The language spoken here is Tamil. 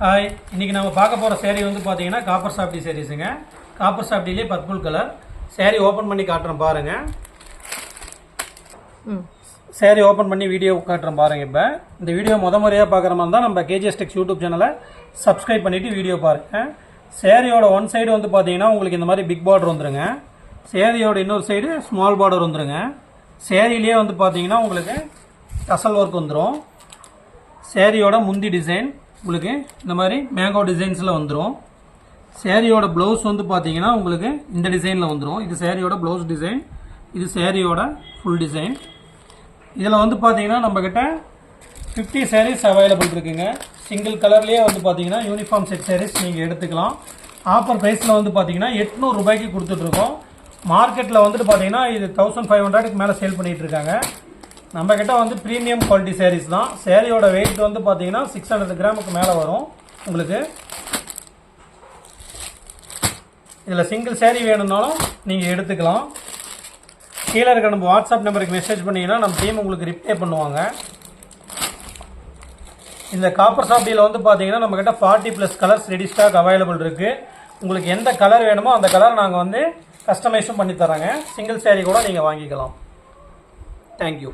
ஹாய் இன்னைக்கு நம்ம பார்க்க போகிற சேரீ வந்து பார்த்தீங்கன்னா காப்பர் சாப்டி சேரீஸுங்க காப்பர் சாப்டிலே பர்பிள் கலர் சேரீ ஓப்பன் பண்ணி காட்டுறேன் பாருங்க. சேரீ ஓப்பன் பண்ணி வீடியோ காட்டுறேன் பாருங்க இப்போ. இந்த வீடியோ முத முறையாக பார்க்குற மாதிரி தான் நம்ம கேஜிஎஸ் டெக்ஸ் யூடியூப் சேனலை சப்ஸ்கிரைப் பண்ணிவிட்டு வீடியோ பாருங்க. சேரீயோட ஒன் சைடு வந்து பார்த்தீங்கன்னா உங்களுக்கு இந்த மாதிரி பிக் பார்டர் வந்துருங்க. சேரீயோட இன்னொரு சைடு ஸ்மால் பார்டர் வந்துருங்க. சேரீலேயே வந்து பார்த்தீங்கன்னா உங்களுக்கு டசல் ஒர்க் வந்துடும் சேரீயோட முந்தி டிசைன் உங்களுக்கு இந்த மாதிரி மேங்கோ டிசைன்ஸில் வந்துடும் சேரீயோட ப்ளவுஸ் வந்து பார்த்தீங்கன்னா உங்களுக்கு இந்த டிசைனில் வந்துடும் இது சேரீயோட ப்ளவுஸ் டிசைன் இது சேரீயோட ஃபுல் டிசைன் இதில் வந்து பார்த்தீங்கன்னா நம்மக்கிட்ட ஃபிஃப்டி சேரீஸ் அவைலபிள் இருக்குங்க. சிங்கிள் கலர்லேயே வந்து பார்த்தீங்கன்னா யூனிஃபார்ம் செட் சேரீஸ் நீங்கள் எடுத்துக்கலாம். ஆஃபர் ப்ரைஸில் வந்து பார்த்தீங்கன்னா எட்நூறு ரூபாய்க்கு கொடுத்துட்ருக்கோம் மார்க்கெட்டில் வந்துட்டு பார்த்தீங்கன்னா இது தௌசண்ட் ஃபைவ் ஹண்ட்ரடுக்கு மேலே சேல் பண்ணிகிட்டு நம்மக்கிட்ட நம்ம கிட்ட வந்து ப்ரீமியம் குவாலிட்டி சேரீஸ் தான். சேரீயோட வெயிட் வந்து பார்த்தீங்கன்னா சிக்ஸ் ஹண்ட்ரட் கிராமுக்கு மேலே வரும். உங்களுக்கு இதில் சிங்கிள் சேரீ வேணும்னாலும் நீங்கள் எடுத்துக்கலாம். கீழே இருக்க நம்ம வாட்ஸ்அப் நம்பருக்கு மெசேஜ் பண்ணிங்கன்னா நம்ம டீம் உங்களுக்கு ரிப்ளை பண்ணுவாங்க. இந்த காப்பர் சாப்டியில் வந்து பார்த்தீங்கன்னா நம்மக்கிட்ட forty plus colours ready stock available இருக்குது உங்களுக்கு எந்த கலர் வேணுமோ அந்த கலர் நாங்கள் வந்து கஸ்டமைஸும் பண்ணி தரோங்க சிங்கிள் சேரீ கூட நீங்கள் வாங்கிக்கலாம். தேங்க்யூ